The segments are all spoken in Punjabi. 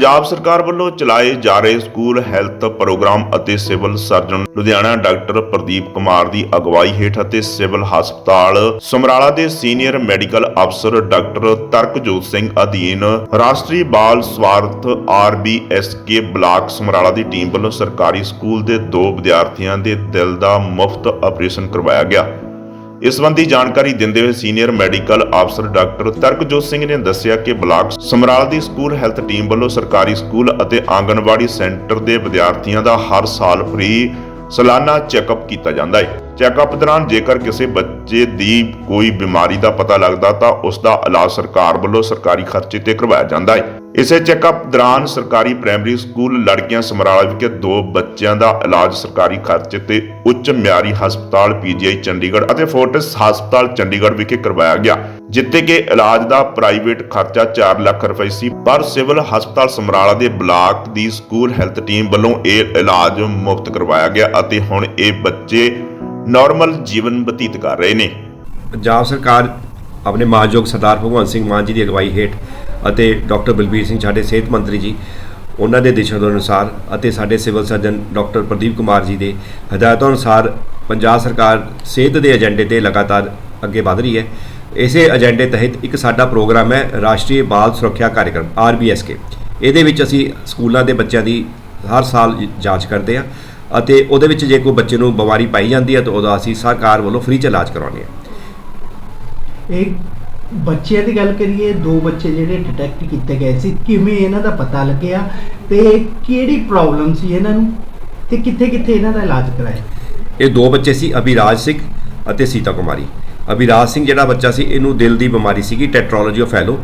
ਪੰਜਾਬ ਸਰਕਾਰ ਵੱਲੋਂ ਚਲਾਏ ਜਾ ਰਹੇ ਸਕੂਲ ਹੈਲਥ ਪ੍ਰੋਗਰਾਮ ਅਤੇ civil surgeon Ludhiana doctor Pradeep Kumar ਦੀ ਅਗਵਾਈ ਹੇਠ ਅਤੇ ਸਿਵਲ ਹਸਪਤਾਲ ਸਮਰਾਲਾ ਦੇ ਸੀਨੀਅਰ ਮੈਡੀਕਲ ਅਫਸਰ ਡਾਕਟਰ ਤਰਕਜੋਤ ਸਿੰਘ ਅਧੀਨ ਰਾਸ਼ਟਰੀ ਬਾਲ ਸਵਾਰਥ ਆਰਬੀਐਸਕੇ ਬਲਾਕ ਸਮਰਾਲਾ ਦੀ ਟੀਮ ਵੱਲੋਂ ਸਰਕਾਰੀ ਸਕੂਲ ਦੇ ਦੋ ਵਿਦਿਆਰਥੀਆਂ ਦੇ ਦਿਲ ਦਾ ਮੁਫਤ ਆਪਰੇਸ਼ਨ ਕਰਵਾਇਆ ਗਿਆ। ਇਸ ਸੰਬੰਧੀ ਜਾਣਕਾਰੀ ਦਿੰਦੇ ਹੋਏ ਸੀਨੀਅਰ ਮੈਡੀਕਲ ਅਫਸਰ ਡਾਕਟਰ ਤਰਕਜੋਤ ਸਿੰਘ ਨੇ ਦੱਸਿਆ ਕਿ ਬਲਾਕ ਸਮਰਾਲ ਦੀ ਸਕੂਲ ਹੈਲਥ ਟੀਮ ਵੱਲੋਂ ਸਰਕਾਰੀ ਸਕੂਲ ਅਤੇ ਆਂਗਣਵਾੜੀ ਸੈਂਟਰ ਦੇ ਵਿਦਿਆਰਥੀਆਂ ਦਾ ਹਰ ਸਾਲ ਫ੍ਰੀ ਸਾਲਾਨਾ ਚੈੱਕਅਪ ਕੀਤਾ ਜਾਂਦਾ ਹੈ। ਚੈੱਕਅਪ ਦੌਰਾਨ ਜੇਕਰ ਕਿਸੇ ਬੱਚੇ ਦੀ ਕੋਈ ਬਿਮਾਰੀ ਦਾ ਪਤਾ ਲੱਗਦਾ ਤਾਂ ਉਸ ਦਾ ਇਲਾਜ ਸਰਕਾਰ ਵੱਲੋਂ ਸਰਕਾਰੀ ਖਰਚੇ ਤੇ ਕਰਵਾਇਆ ਜਾਂਦਾ ਹੈ। ਇਸੇ ਚੈੱਕਅਪ ਦੌਰਾਨ ਸਰਕਾਰੀ ਪ੍ਰਾਇਮਰੀ ਸਕੂਲ ਲੜਕੀਆਂ ਸਮਰਾਲਾ ਵਿਖੇ ਦੋ ਬੱਚਿਆਂ ਦਾ ਇਲਾਜ ਸਰਕਾਰੀ ਖਰਚੇ ਤੇ ਉੱਚ ਮਿਆਰੀ ਹਸਪਤਾਲ ਪੀਜੀਆਈ ਚੰਡੀਗੜ੍ਹ ਅਤੇ ਫੋਰਟਿਸ ਹਸਪਤਾਲ ਚੰਡੀਗੜ੍ਹ ਵਿਖੇ ਕਰਵਾਇਆ ਗਿਆ, ਜਿੱਥੇ ਕਿ ਇਲਾਜ ਦਾ ਪ੍ਰਾਈਵੇਟ ਖਰਚਾ 4 ਲੱਖ ਰੁਪਏ ਸੀ। ਪਰ ਸਿਵਲ ਹਸਪਤਾਲ ਸਮਰਾਲਾ ਦੇ ਬਲਾਕ ਦੀ ਸਕੂਲ ਹੈਲਥ ਟੀਮ ਵੱਲੋਂ ਇਹ ਇਲਾਜ ਮੁਫਤ ਕਰਵਾਇਆ ਗਿਆ ਅਤੇ ਹੁਣ ਇਹ ਬੱਚੇ ਨਾਰਮਲ ਜੀਵਨ ਬਤੀਤ ਕਰ ਰਹੇ ਨੇ। ਪੰਜਾਬ ਸਰਕਾਰ ਆਪਣੇ ਮਾਨਯੋਗ ਸਰਦਾਰ ਭਗਵੰਤ ਸਿੰਘ ਮਾਨ ਜੀ ਦੀ ਅਗਵਾਈ ਹੇਠ ਅਤੇ ਡਾਕਟਰ ਬਲਬੀਰ ਸਿੰਘ ਸਾਡੇ ਸਿਹਤ ਮੰਤਰੀ ਜੀ, ਉਹਨਾਂ ਦੇ ਦਿਸ਼ਾ ਦੇ ਅਨੁਸਾਰ ਅਤੇ ਸਾਡੇ civil surgeon doctor Pradeep Kumar ji ਦੇ ਹਦਾਇਤਾਂ ਅਨੁਸਾਰ ਪੰਜਾਬ ਸਰਕਾਰ ਸਿਹਤ ਦੇ ਏਜੰਡੇ ਤੇ ਲਗਾਤਾਰ ਅੱਗੇ ਵਧ ਰਹੀ ਹੈ। ਇਸੇ ਏਜੰਡੇ ਤਹਿਤ ਇੱਕ ਸਾਡਾ ਪ੍ਰੋਗਰਾਮ ਹੈ, ਰਾਸ਼ਟਰੀ ਬਾਲ ਸੁਰੱਖਿਆ ਕਾਰਜਕ੍ਰਮ ਆਰਬੀਐਸਕੇ ਇਹਦੇ ਵਿੱਚ ਅਸੀਂ ਸਕੂਲਾਂ ਦੇ ਬੱਚਿਆਂ ਦੀ ਹਰ ਸਾਲ ਜਾਂਚ ਕਰਦੇ ਹਾਂ। ਅਤੇ ਉਹਦੇ ਵਿੱਚ ਜੇ ਕੋਈ ਬੱਚੇ ਨੂੰ ਬਿਮਾਰੀ ਪਾਈ ਜਾਂਦੀ ਹੈ ਤਾਂ ਉਹਦਾ ਅਸੀਂ ਸਰਕਾਰ ਵੱਲੋਂ ਫ੍ਰੀ ਚ ਇਲਾਜ ਕਰਵਾਉਂਦੇ ਹਾਂ। ਇਹ ਬੱਚਿਆਂ ਦੀ ਗੱਲ ਕਰੀਏ ਦੋ ਬੱਚੇ ਜਿਹੜੇ ਡਿਟੈਕਟ ਕੀਤੇ ਗਏ ਸੀ ਕਿਵੇਂ ਇਹਨਾਂ ਦਾ ਪਤਾ ਲੱਗਿਆ ਤੇ ਕਿਹੜੀ ਪ੍ਰੋਬਲਮ ਸੀ ਇਹਨਾਂ ਨੂੰ ਤੇ ਕਿੱਥੇ ਕਿੱਥੇ ਇਹਨਾਂ ਦਾ ਇਲਾਜ ਕਰਾਇਆ? ਇਹ ਦੋ ਬੱਚੇ ਸੀ ਅਭਿਰਾਜ ਸਿੰਘ ਅਤੇ ਸੀਤਾ ਕੁਮਾਰੀ। ਅਭਿਰਾਜ ਸਿੰਘ ਜਿਹੜਾ ਬੱਚਾ ਸੀ ਇਹਨੂੰ ਦਿਲ ਦੀ ਬਿਮਾਰੀ ਸੀਗੀ ਟੈਟਰੋਲੋਜੀ ਆਫ ਫੈਲੋ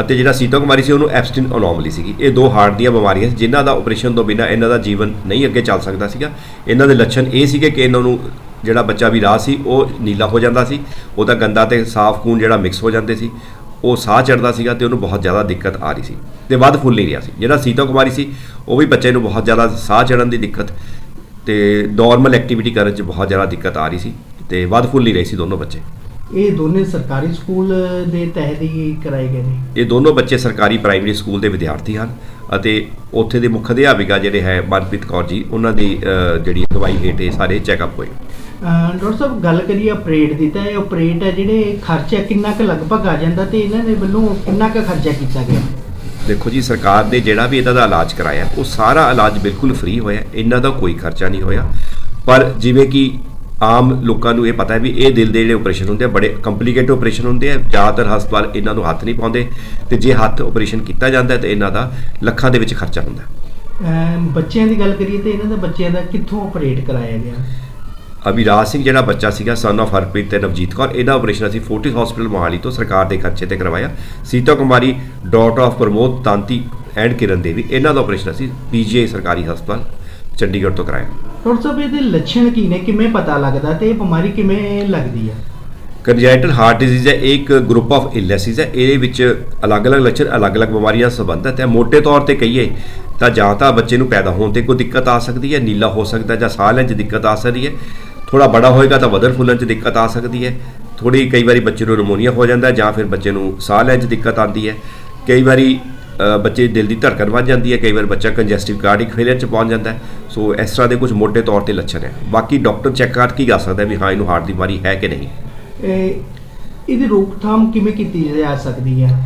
ਅਤੇ ਜਿਹੜਾ ਸੀਤਾ ਕੁਮਾਰੀ ਸੀ, ਉਹਨੂੰ ਐਬਸਟਿਨ ਅਨੋਮਲੀ ਸੀਗੀ। ਇਹ ਦੋ ਹਾਰਟ ਦੀਆਂ ਬਿਮਾਰੀਆਂ ਸੀ, ਜਿਨ੍ਹਾਂ ਦਾ ਆਪਰੇਸ਼ਨ ਤੋਂ ਬਿਨਾਂ ਇਹਨਾਂ ਦਾ ਜੀਵਨ ਨਹੀਂ ਅੱਗੇ ਚੱਲ ਸਕਦਾ ਸੀਗਾ। ਇਹਨਾਂ ਦੇ ਲੱਛਣ ਇਹ ਸੀਗੇ ਕਿ ਇਹਨਾਂ ਨੂੰ ਜਿਹੜਾ ਬੱਚਾ ਵੀ ਰਾਹ ਸੀ, ਉਹ ਨੀਲਾ ਹੋ ਜਾਂਦਾ ਸੀ, ਉਹਦਾ ਗੰਦਾ ਤੇ ਸਾਫ਼ ਖੂਨ ਜਿਹੜਾ ਮਿਕਸ ਹੋ ਜਾਂਦੇ ਸੀ, ਉਹ ਸਾਹ ਚੜਦਾ ਸੀਗਾ ਤੇ ਉਹਨੂੰ ਬਹੁਤ ਜ਼ਿਆਦਾ ਦਿੱਕਤ ਆ ਰਹੀ ਸੀ। ਤੇ ਵੱਧ ਫੁੱਲ ਨਹੀਂ ਰਿਹਾ ਸੀ। ਜਿਹੜਾ ਸੀਤਾ ਕੁਮਾਰੀ ਸੀ, ਉਹ ਵੀ ਬੱਚੇ ਨੂੰ ਬਹੁਤ ਜ਼ਿਆਦਾ ਸਾਹ ਚੜਨ ਦੀ ਦਿੱਕਤ ਤੇ ਨਾਰਮਲ ਐਕਟੀਵਿਟੀ ਕਰਨ 'ਚ ਬਹੁਤ ਜ਼ਿਆਦਾ ਦਿੱਕਤ ਆ ਰਹੀ ਸੀ ਤੇ ਵੱਧ ਫੁੱਲ ਨਹੀਂ ਰਹੀ ਸੀ ਦੋਨੋਂ ਬੱਚੇ। ਇਹ ਦੋਨੇ ਸਰਕਾਰੀ ਸਕੂਲ ਦੇ ਤਹਿਤ ਹੀ ਕਰਾਏ ਗਏ ਨੇ? ਇਹ ਦੋਨੋਂ ਬੱਚੇ ਸਰਕਾਰੀ ਪ੍ਰਾਇਮਰੀ ਸਕੂਲ ਦੇ ਵਿਦਿਆਰਥੀ ਹਨ ਅਤੇ ਉੱਥੇ ਦੇ ਮੁੱਖ ਅਧਿਆਪਿਕਾ ਜਿਹੜੇ ਹੈ ਮਨਪ੍ਰੀਤ ਕੌਰ ਜੀ ਉਹਨਾਂ ਦੀ ਅ, ਜਿਹੜੀ ਅਗਵਾਈ ਹੇਠ ਇਹ ਸਾਰੇ ਚੈੱਕਅਪ ਹੋਏ। ਅਹ ਡਾਕਟਰ ਸਾਹਿਬ ਗੱਲ ਕਰੀਏ ਆਪਰੇਟ ਦੀ ਤਾਂ ਇਹ ਆਪਰੇਟ ਹੈ ਜਿਹੜੇ ਖਰਚਾ ਕਿੰਨਾ ਕੁ ਲਗਭਗ ਆ ਜਾਂਦਾ ਤੇ ਇਹਨਾਂ ਦੇ ਵੱਲੋਂ ਕਿੰਨਾ ਕੁ ਖਰਚਾ ਕੀਤਾ ਗਿਆ? ਦੇਖੋ ਜੀ ਸਰਕਾਰ ਨੇ ਜਿਹੜਾ ਵੀ ਇਹਦਾ ਦਾ ਇਲਾਜ ਕਰਾਇਆ ਉਹ ਸਾਰਾ ਇਲਾਜ ਬਿਲਕੁਲ ਫ੍ਰੀ ਹੋਇਆ ਇਹਨਾਂ ਦਾ ਕੋਈ ਖਰਚਾ ਨਹੀਂ ਹੋਇਆ। ਪਰ ਜਿਵੇਂ ਕਿ ਆਮ ਲੋਕਾਂ ਨੂੰ ਇਹ ਪਤਾ ਹੈ ਵੀ ਇਹ ਦਿਲ ਦੇ ਜਿਹੜੇ ਆਪਰੇਸ਼ਨ ਹੁੰਦੇ ਆ ਬੜੇ ਕੰਪਲਿਕੇਟਡ ਆਪਰੇਸ਼ਨ ਹੁੰਦੇ ਆ ਜ਼ਿਆਦਾਤਰ ਹਸਪਤਾਲ ਇਹਨਾਂ ਨੂੰ ਹੱਥ ਨਹੀਂ ਪਾਉਂਦੇ ਤੇ ਜੇ ਹੱਥ ਆਪਰੇਸ਼ਨ ਕੀਤਾ ਜਾਂਦਾ ਹੈ ਤੇ ਇਹਨਾਂ ਦਾ ਲੱਖਾਂ ਦੇ ਵਿੱਚ ਖਰਚਾ ਹੁੰਦਾ ਬੱਚਿਆਂ ਦੀ ਗੱਲ ਕਰੀਏ ਤੇ ਇਹਨਾਂ ਦੇ ਬੱਚਿਆਂ ਦਾ ਕਿੱਥੋਂ ਆਪਰੇਟ ਕਰਾਇਆ ਗਿਆ? ਅਭਿਰਾਜ ਸਿੰਘ ਜਿਹੜਾ ਬੱਚਾ ਸੀਗਾ ਸਨ of ਹਰਪ੍ਰੀਤ ਤੇ ਨਵਜੀਤ ਕੌਰ ਇਹਦਾ ਆਪਰੇਸ਼ਨ ਅਸੀਂ ਫੋਰਟਿਸ ਹਸਪੀਟਲ ਮੋਹਾਲੀ ਤੋਂ ਸਰਕਾਰ ਦੇ ਖਰਚੇ ਤੇ ਕਰਵਾਇਆ। Sita Kumari daughter of Pramod Tanti and Kiran Devi ਇਹਨਾਂ ਦਾ ਆਪਰੇਸ਼ਨ ਅਸੀਂ ਪੀਜੀਆਈ ਸਰਕਾਰੀ ਹਸਪਤਾਲ ਚੰਡੀਗੜ੍ਹ ਤੋਂ ਕਰਾਇਆ। ਡਾਕਟਰ ਸਾਹਿਬ ਇਹਦੇ ਲੱਛਣ ਕੀ ਨੇ? ਕਿਵੇਂ ਪਤਾ ਲੱਗਦਾ ਤੇ ਇਹ ਬਿਮਾਰੀ ਕਿਵੇਂ ਲੱਗਦੀ ਹੈ ਕੰਜੈਂਟਲ ਹਾਰਟ ਡਿਜ਼ੀਜ਼ ਹੈ ਇਹ ਇੱਕ ਗਰੁੱਪ ਆਫ ਇਲਨੈਸਿਸ ਹੈ। ਇਹਦੇ ਵਿੱਚ ਅਲੱਗ-ਅਲੱਗ ਲੱਛਣ ਅਲੱਗ-ਅਲੱਗ ਬਿਮਾਰੀਆਂ ਸੰਬੰਧਿਤ ਹੈ। ਮੋٹے ਤੌਰ ਤੇ ਕਹੀਏ ਤਾਂ ਜਾਂ ਤਾਂ ਬੱਚੇ ਨੂੰ ਪੈਦਾ ਹੋਣ ਤੇ ਕੋਈ ਦਿੱਕਤ ਆ ਸਕਦੀ ਹੈ ਨੀਲਾ ਹੋ ਸਕਦਾ ਜਾਂ ਸਾਹ ਲੈਣ 'ਚ ਦਿੱਕਤ ਆ ਸਕਦੀ ਹੈ। ਥੋੜਾ ਬੜਾ ਹੋਏਗਾ ਤਾਂ ਵਧਣ ਫੁੱਲਣ 'ਚ ਦਿੱਕਤ ਆ ਸਕਦੀ ਹੈ। ਥੋੜੀ ਕਈ ਵਾਰੀ ਬੱਚੇ ਨੂੰ ਨਮੂਨੀਆ ਹੋ ਜਾਂਦਾ ਜਾਂ ਫਿਰ ਬੱਚੇ ਨੂੰ ਸਾਹ ਲੈਣ 'ਚ ਦਿੱਕਤ ਆਉਂਦੀ ਹੈ। ਕਈ ਵਾਰੀ ਬੱਚੇ ਦੀ ਦਿਲ ਦੀ ਧੜਕਣ ਵੱਧ ਜਾਂਦੀ ਹੈ, ਕਈ ਵਾਰ ਬੱਚਾ ਕੰਜੈਸਟਿਵ ਕਾਰਡਿਕ ਫੇਲਿਅਰ 'ਚ ਪਹੁੰਚ ਜਾਂਦਾ ਹੈ। ਸੋ ਇਸ ਤਰ੍ਹਾਂ ਦੇ ਕੁਝ ਮੋٹے ਤੌਰ ਤੇ ਲੱਛਣ ਹੈ। ਬਾਕੀ ਡਾਕਟਰ ਚੈੱਕ ਕਰ ਕੀ ਕਰ ਸਕਦਾ ਵੀ ਹਾਂ, ਇਹਨੂੰ ਹਾਰਟ ਦੀ ਬਿਮਾਰੀ ਹੈ ਕਿ ਨਹੀਂ? ਇਹ, ਇਹਦੀ ਰੋਕਥਾਮ ਕਿਵੇਂ ਕੀਤੀ ਜਾ ਸਕਦੀ ਹੈ?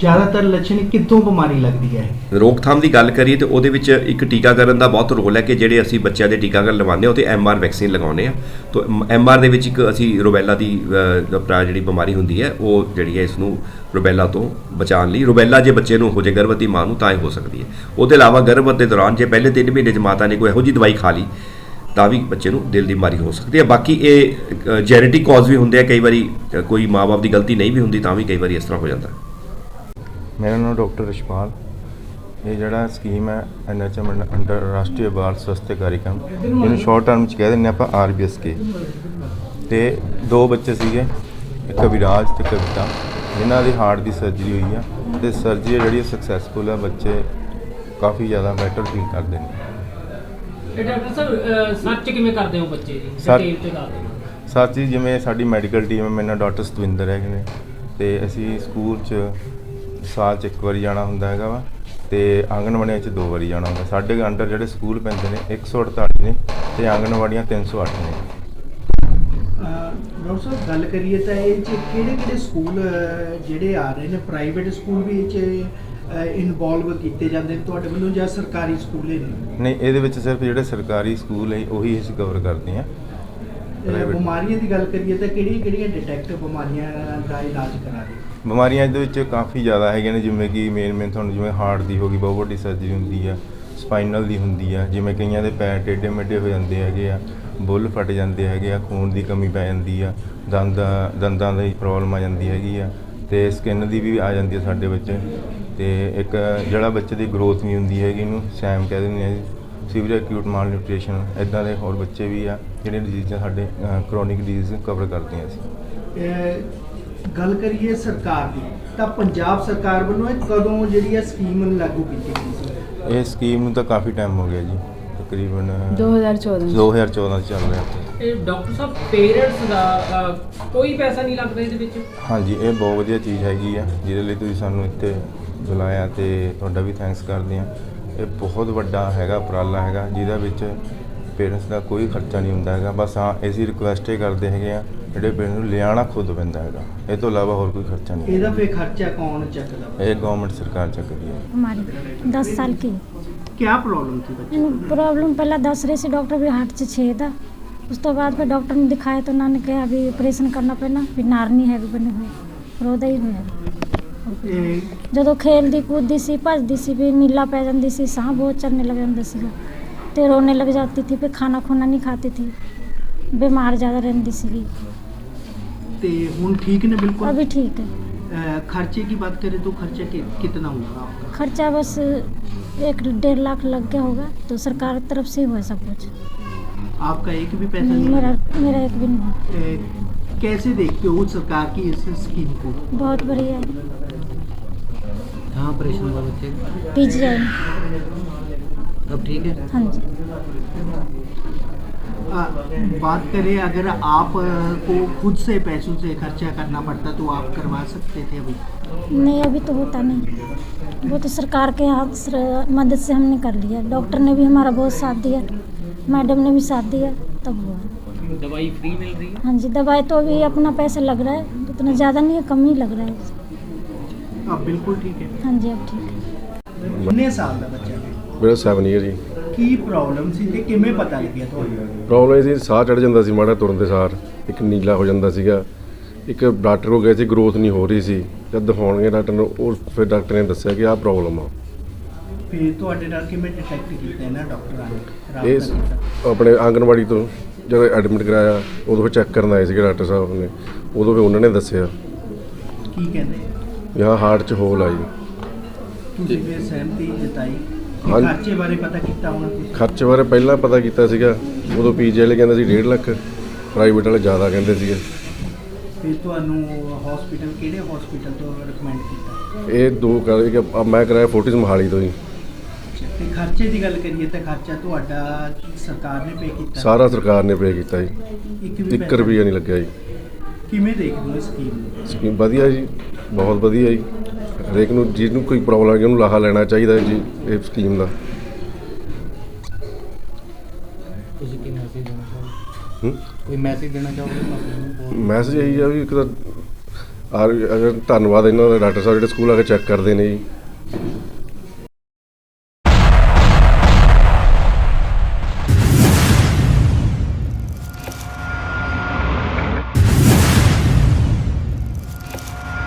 ਜ਼ਿਆਦਾਤਰ ਲੱਛਣ ਕਿੱਥੋਂ ਬਿਮਾਰੀ ਲੱਗਦੀ ਹੈ? ਰੋਕਥਾਮ ਦੀ ਗੱਲ ਕਰੀਏ ਤੇ ਉਹਦੇ ਵਿੱਚ ਇੱਕ ਟੀਕਾਕਰਨ ਦਾ ਬਹੁਤ ਰੋਲ ਹੈ ਕਿ ਜਿਹੜੇ ਅਸੀਂ ਬੱਚਿਆਂ ਦੇ ਟੀਕਾਕਰਨ ਲਵਾਉਂਦੇ ਹਾਂ ਉਹ ਤੇ ਐਮਆਰ ਵੈਕਸੀਨ ਲਗਾਉਂਦੇ ਆ ਤਾਂ ਐਮਆਰ ਦੇ ਵਿੱਚ ਇੱਕ ਅਸੀਂ ਰੁਬੈਲਾ ਦੀ ਅ, ਆਪਣਾ ਜਿਹੜੀ ਬਿਮਾਰੀ ਹੁੰਦੀ ਹੈ ਉਹ ਜਿਹੜੀ ਹੈ ਇਸ ਨੂੰ ਰੁਬੈਲਾ ਤੋਂ ਬਚਾਉਣ ਲਈ। ਰੁਬੈਲਾ ਜੇ ਬੱਚੇ ਨੂੰ ਹੋ ਜੇ ਗਰਭਵਤੀ ਮਾਂ ਨੂੰ ਤਾਂ ਇਹ ਹੋ ਸਕਦੀ ਹੈ। ਉਹਦੇ ਇਲਾਵਾ ਗਰਭਵਤ ਦੇ ਦੌਰਾਨ ਜੇ ਪਹਿਲੇ 3 ਮਹੀਨੇ 'ਚ ਮਾਤਾ ਨੇ ਕੋਈ ਇਹੋ ਜਿਹੀ ਦਵਾਈ ਖਾ ਲਈ ਤਾਂ ਵੀ ਬੱਚੇ ਨੂੰ ਦਿਲ ਦੀ ਬਿਮਾਰੀ ਹੋ ਸਕਦੀ ਹੈ। ਬਾਕੀ ਇਹ ਜੈਨੇਟਿਕ ਕਾਜ਼ ਵੀ ਹੁੰਦੇ ਆ। ਕਈ ਵਾਰੀ ਅ, ਕੋਈ ਮਾਪੇ ਦੀ ਗਲਤੀ ਨਹੀਂ ਵੀ ਹੁੰਦੀ ਤਾਂ ਵੀ ਕਈ ਵਾਰੀ ਇਸ ਤਰ੍ਹਾਂ ਹੋ ਜਾਂਦਾ। ਮੇਰਾ ਨਾਮ ਡਾਕਟਰ ਰਿਸ਼ਪਾਲ ਇਹ ਜਿਹੜਾ ਸਕੀਮ ਹੈ ਐਨਐਚਐਮ ਅੰਡਰ ਰਾਸ਼ਟਰੀ ਬਾਲ ਸਵਸਥ ਕਾਰਜਕ੍ਰਮ ਇਹਨੂੰ ਸ਼ਾਰਟ ਟਰਮ ਚ ਕਹਿ ਦਿੰਦੇ ਆਪਾਂ ਆਰਬੀਐਸਕੇ ਤੇ ਦੋ ਬੱਚੇ ਸੀਗੇ ਇੱਕ ਵਿਰਾਜ ਤੇ ਕਵਿਤਾ ਜਿਨ੍ਹਾਂ ਦੀ ਹਾਰਟ ਦੀ ਸਰਜਰੀ ਹੋਈ ਆ। ਤੇ ਸਰਜਰੀ ਜਿਹੜੀ ਸਕਸੈਸਫੁਲ ਆ ਬੱਚੇ ਕਾਫੀ ਜ਼ਿਆਦਾ ਬੈਟਰ ਫੀਲ ਕਰਦੇ ਨੇ। ਡਾਕਟਰ ਸਾਹਿਬ ਸਰਚ ਕਿਵੇਂ ਕਰਦੇ ਹੋ ਬੱਚੇ ਦੀ ਸਰ- ਡਿਟੇਲ ਤੇ ਦੱਸ ਦਿਓ। ਸਾਥੀ ਜਿਵੇਂ ਸਾਡੀ ਮੈਡੀਕਲ ਟੀਮ ਹੈ ਮੇਰੇ ਨਾਲ ਡਾਕਟਰ ਸਤਵਿੰਦਰ ਹੈਗੇ ਨੇ। ਤੇ ਅਸੀਂ ਸਕੂਲ 'ਚ ਸਾਲ 'ਚ ਇੱਕ ਵਾਰੀ ਜਾਣਾ ਹੁੰਦਾ ਹੈਗਾ ਵਾ ਤੇ ਆਂਗਣਵਾੜੀਆਂ 'ਚ ਦੋ ਵਾਰੀ ਜਾਣਾ ਹੁੰਦਾ। ਸਾਡੇ ਅੰਡਰ ਜਿਹੜੇ ਸਕੂਲ ਪੈਂਦੇ ਨੇ 148 ਨੇ ਤੇ ਆਂਗਣਵਾੜੀਆਂ 308 ਨੇ। ਡਾਕਟਰ ਸਾਹਿਬ ਗੱਲ ਕਰੀਏ ਤਾਂ ਇਹ ਚ ਕਿਹੜੇ ਕਿਹੜੇ ਸਕੂਲ ਜਿਹੜੇ ਆ ਰਹੇ ਨੇ? ਪ੍ਰਾਈਵੇਟ ਸਕੂਲ ਵੀ ਇਹ ਚ ਇਨਵੋਲਵ ਕੀਤੇ ਜਾਂਦੇ ਨੇ ਤੁਹਾਡੇ ਵੱਲੋਂ ਜਾਂ ਸਰਕਾਰੀ ਸਕੂਲੇ ਨੇ? ਨਹੀਂ ਇਹਦੇ ਵਿੱਚ ਸਿਰਫ ਜਿਹੜੇ ਸਰਕਾਰੀ ਸਕੂਲ ਹੈ ਉਹੀ ਅਸੀਂ ਕਵਰ ਕਰਦੇ ਹਾਂ। ਬਿਮਾਰੀਆਂ ਦੀ ਗੱਲ ਕਰੀਏ ਤਾਂ ਕਿਹੜੀਆਂ ਕਿਹੜੀਆਂ ਡਿਟੈਕਟ ਬਿਮਾਰੀਆਂ ਦਾ ਇਲਾਜ ਕਰਾ ਰਹੇ? ਬਿਮਾਰੀਆਂ ਇਹਦੇ ਵਿੱਚ ਕਾਫੀ ਜ਼ਿਆਦਾ ਹੈਗੀਆਂ ਨੇ ਜਿਵੇਂ ਕਿ ਮੇਨ ਮੇਨ ਤੁਹਾਨੂੰ ਜਿਵੇਂ ਹਾਰਟ ਦੀ ਹੋ ਗਈ ਬਹੁਤ ਵੱਡੀ ਸਰਜਰੀ ਹੁੰਦੀ ਆ ਸਪਾਈਨਲ ਦੀ ਹੁੰਦੀ ਆ ਜਿਵੇਂ ਕਈਆਂ ਦੇ ਪੈਰ ਟੇਢੇ ਮੇਢੇ ਹੋ ਜਾਂਦੇ ਹੈਗੇ ਆ ਬੁੱਲ ਫਟ ਜਾਂਦੇ ਹੈਗੇ ਆ ਖੂਨ ਦੀ ਕਮੀ ਪੈ ਜਾਂਦੀ ਆ ਦੰਦ ਦੰਦਾਂ ਦੀ ਪ੍ਰੋਬਲਮ ਆ ਜਾਂਦੀ ਹੈਗੀ ਆ ਤੇ ਸਕਿਨ ਦੀ ਵੀ ਆ ਜਾਂਦੀ ਆ ਸਾਡੇ ਵਿੱਚ ਤੇ ਇੱਕ ਜਿਹੜਾ ਬੱਚੇ ਦੀ ਗਰੋਥ ਨਹੀਂ ਹੁੰਦੀ ਹੈਗੀ ਇਹਨੂੰ ਸੈਮ ਕਹਿ ਦਿੰਦੇ ਆ ਜੀ। ਸੀਵਰ ਅਕਿਊਟ ਮਾਲ ਨਿਊਟ੍ਰੀਸ਼ਨ ਇਦਾਂ ਦੇ ਹੋਰ ਬੱਚੇ ਵੀ ਆ ਜਿਹੜੇ ਡਿਜ਼ੀਜ਼ਾਂ ਸਾਡੇ ਕ੍ਰੋਨਿਕ ਡਿਜ਼ੀਜ਼ ਕਵਰ ਕਰਦੇ ਹਾਂ ਅਸੀਂ ਅਹ, ਗੱਲ ਕਰੀਏ ਸਰਕਾਰ ਦੀ ਤਾਂ ਪੰਜਾਬ ਸਰਕਾਰ ਵੱਲੋਂ ਇਹ ਕਦੋਂ ਜਿਹੜੀ ਹੈ ਸਕੀਮ ਲਾਗੂ ਕੀਤੀ ਗਈ ਸੀ? ਇਹ ਸਕੀਮ ਨੂੰ ਤਾਂ ਕਾਫੀ ਟਾਈਮ ਹੋ ਗਿਆ ਜੀ ਤਕਰੀਬਨ 2014 2014 ਚ। ਚੱਲ ਰਿਹਾ ਇਹ ਡਾਕਟਰ ਸਾਹਿਬ ਪੇਰੈਂਟਸ ਦਾ ਕੋਈ ਪੈਸਾ ਨਹੀਂ ਲੱਗਦਾ ਇਹਦੇ ਵਿੱਚ? ਹਾਂਜੀ ਇਹ ਬਹੁਤ ਵਧੀਆ ਚੀਜ਼ ਹੈਗੀ ਆ ਜਿਹਦੇ ਲਈ ਤੁਸੀਂ ਸਾਨੂੰ ਇੱਥੇ ਬੁਲਾਇਆ ਤੇ ਤੁਹਾਡਾ ਵੀ ਥੈਂਕਸ ਕਰਦੇ ਆ। ਇਹ ਬਹੁਤ ਵੱਡਾ ਹੈਗਾ ਉਪਰਾਲਾ ਹੈਗਾ ਜਿਹਦੇ ਵਿੱਚ ਪੇਰੈਂਟਸ ਦਾ ਕੋਈ ਖਰਚਾ ਨਹੀਂ ਹੁੰਦਾ ਹੈਗਾ ਬਸ ਹਾਂ ਅਸੀਂ ਰਿਕੁਐਸਟ ਇਹ ਕਰਦੇ ਹੈਗੇ ਆ ਜਿਹੜੇ ਪੇਰੈਂਟਸ ਨੂੰ ਲਿਆਉਣਾ ਖੁਦ ਪੈਂਦਾ ਹੈਗਾ ਇਹ ਤੋਂ ਇਲਾਵਾ ਹੋਰ ਕੋਈ ਖਰਚਾ ਨਹੀਂ ਇਹਦਾ ਫੇ ਖਰਚਾ ਕੌਣ ਚੱਕਦਾ ਇਹ ਗਵਰਨਮੈਂਟ ਸਰਕਾਰ ਚੱਕਦੀ ਹੈ हमारी दस साल की ਕੀ ਪ੍ਰੋਬਲਮ ਸੀ ਬੱਚੇ ਇਹਨੂੰ ਪ੍ਰੋਬਲਮ ਪਹਿਲਾਂ ਦੱਸ ਰਹੇ ਸੀ ਡਾਕਟਰ ਵੀ ਹਾਰਟ 'ਚ ਛੇਦ ਆ ਉਸ ਤੋਂ ਬਾਅਦ ਫਿਰ ਡਾਕਟਰ ਨੂੰ ਦਿਖਾਇਆ ਤਾਂ ਉਹਨਾਂ ਨੇ ਕਿਹਾ ਵੀ ਆਪਰੇਸ਼ਨ ਕਰਨਾ ਪੈਣਾ ਵੀ ਨਾਰਨੀ ਹੈ ਵੀ ਬਣੇ ਹੋਏ ਫਿਰ ਉਹਦਾ ਹੀ ਹੋਇਆ ਇਹ ਜਦੋਂ ਖੇਲਦੀ ਕੂਦਦੀ ਸੀ ਭੱਜਦੀ ਸੀ ਵੀ ਨੀਲਾ ਪੈ ਜਾਂਦੀ ਸੀ ਸਾਹ ਬਹੁਤ ਚੜਨੇ ਲੱਗ ਜਾਂਦਾ ਸੀਗਾ ਤੇ ਰੋਣੇ ਲੱਗ ਜਾਂਦੀ ਥੀ ਫਿਰ ਖਾਣਾ ਖੁਣਾ ਨਹੀਂ ਖਾਤੀ ਥੀ ਬਿਮਾਰ ਜ਼ਿਆਦਾ ਰਹਿੰਦੀ ਸੀਗੀ ਤੇ ਹੁਣ ठीक ने बिल्कुल अभी ठीक है अ, खर्चे की बात करें तो खर्चा कि, कितना होगा आपका खर्चा बस एक डेढ़ लाख लग गया होगा तो सरकार की तरफ से ही हुआ सब कुछ आपका एक भी पैसा नहीं मेरा लगा? मेरा एक भी नहीं हुआ। अ, कैसे देखते हो सरकार की इस स्कीम को बहुत बढ़िया है कहाँ ऑपरेशन हुआ बच्चे पीजीआई। अब ठीक है? हाँ जी। आ, बात करें अगर आप को खुद से पैसों से खर्चा करना पड़ता तो आप करवा सकते थे अभी? नहीं अभी तो होता नहीं। वो तो सरकार के हाथ मदद से हमने कर लिया। डॉक्टर ने भी हमारा बहुत साथ दिया। मैडम ने भी साथ दिया। तब हुआ। दवाई फ्री मिल रही है? हाँ जी दवाई तो अभी अपना पैसा लग रहा है। उतना तो ज़्यादा नहीं है कम ही लग रहा है। आप ਬਿਲਕੁਲ ਠੀਕ ਹੈ। ਹਾਂਜੀ ਅਬ ਠੀਕ ਹੈ। ਕਿੰਨੇ ਸਾਲ ਦਾ ਬੱਚਾ ਹੈ? ਮੇਰਾ 7 ਇਅਰ ਜੀ। ਕੀ ਪ੍ਰੋਬਲਮ ਸੀ ਤੇ ਕਿਵੇਂ ਪਤਾ ਲੱਗਿਆ ਤੁਹਾਨੂੰ? ਪ੍ਰੋਬਲਮ ਇਹ ਸੀ ਸਾਹ ਚੜ ਜਾਂਦਾ ਸੀ ਮਾੜਾ ਤੁਰਨ ਦੇ ਸਾਰ। ਇੱਕ ਨੀਲਾ ਹੋ ਜਾਂਦਾ ਸੀਗਾ। ਇੱਕ ਡਾਕਟਰ ਹੋ ਗਏ ਸੀ ਗਰੋਥ ਨਹੀਂ ਹੋ ਰਹੀ ਸੀ। ਜਦ ਦਿਖਾਉਣਗੇ ਡਾਕਟਰ ਨੂੰ ਉਹ ਫਿਰ ਡਾਕਟਰ ਨੇ ਦੱਸਿਆ ਕਿ ਆਹ ਪ੍ਰੋਬਲਮ ਆ। ਫਿਰ ਤੁਹਾਡੇ ਨਾਲ ਕਿਵੇਂ ਡਿਟੈਕਟ ਕੀਤਾ ਇਹਨਾਂ ਡਾਕਟਰਾਂ ਨੇ? ਇਹ ਸ- ਆਪਣੇ ਆਂਗਨਵਾੜੀ ਤੋਂ ਜਦੋਂ ਐਡਮਿਟ ਕਰਾਇਆ ਉਦੋਂ ਚੈੱਕ ਕਰਨ ਆਏ ਸੀਗੇ ਡਾਕਟਰ ਸਾਹਿਬ ਨੇ। ਉਦੋਂ ਫਿਰ ਉਹਨਾਂ ਨੇ ਦੱਸਿਆ। ਕੀ ਕਹਿੰਦੇ? ਆਹ ਹਾਰਟ 'ਚ ਹੋਲ ਆ ਜੀ। ਤੁਸੀਂ ਫਿਰ ਸਹਿਮਤੀ ਜਤਾਈ ਕਿ ਹਾਂਜੀ। ਖਰਚੇ ਬਾਰੇ ਪਤਾ ਕੀਤਾ ਹੋਣਾ ਤੁਸੀਂ? ਖਰਚ ਬਾਰੇ ਪਹਿਲਾਂ ਪਤਾ ਕੀਤਾ ਸੀਗਾ। ਉਦੋਂ ਪੀਜੀ ਵਾਲੇ ਕਹਿੰਦੇ ਸੀ 1.5 ਲੱਖ ਪ੍ਰਾਈਵੇਟ ਵਾਲੇ ਜ਼ਿਆਦਾ ਕਹਿੰਦੇ ਸੀਗੇ। ਫਿਰ ਤੁਹਾਨੂੰ ਹਸਪੀਟਲ ਕਿਹੜੇ ਹਸਪੀਟਲ ਤੋਂ ਰეკਮੈਂਡ ਕੀਤਾ? ਇਹ ਦੋ ਕਰ ਕਿ ਆ ਮੈਂ ਕਰਾਇਆ ਫੋਰਟਿਸ ਮੋਹਾਲੀ ਤੋਂ ਜੀ। ਤੇ ਖਰਚੇ ਦੀ ਗੱਲ ਕਰੀਏ ਤਾਂ ਖਰਚਾ ਤੁਹਾਡਾ ਸਰਕਾਰ ਨੇ ਪੇ ਕੀਤਾ? ਸਾਰਾ ਸਰਕਾਰ ਨੇ ਪੇ ਕੀਤਾ ਜੀ। ਇੱਕ ਵੀ ਇੱਕ ਪੈਸਾ? ਰੁਪਈਆ ਨਹੀਂ ਲੱਗਿਆ ਜੀ। ਕਿਵੇਂ ਦੇਖਦੇ ਹੋ ਇਸ ਸਕੀਮ ਨੂੰ? ਸਕੀਮ ਵਧੀਆ ਜੀ ਬਹੁਤ ਵਧੀਆ ਜੀ। ਹਰੇਕ ਨੂੰ ਜਿਹਨੂੰ ਕੋਈ ਪ੍ਰੋਬਲਮ ਹੈ ਉਹਨੂੰ ਲਾਹਾ ਲੈਣਾ ਚਾਹੀਦਾ ਜੀ ਇਹ ਸਕੀਮ ਦਾ। ਤੁਸੀਂ ਕੀ ਮੈਸੇਜ ਦੇਣਾ ਚਾਹੋਗੇ? ਹੂੰ? ਕੋਈ ਮੈਸੇਜ ਦੇਣਾ ਚਾਹੋਗੇ public ਨੂੰ? ਮੈਸੇਜ ਇਹੀ ਆ ਵੀ ਇੱਕ ਤਾਂ ਆਰ ਅਗਰ ਧੰਨਵਾਦ ਇਹਨਾਂ ਦਾ ਡਾਕਟਰ ਸਾਹਿਬ ਜਿਹੜੇ ਸਕੂਲ ਆ ਕੇ ਚੈੱਕ ਕਰਦੇ ਨੇ ਜੀ।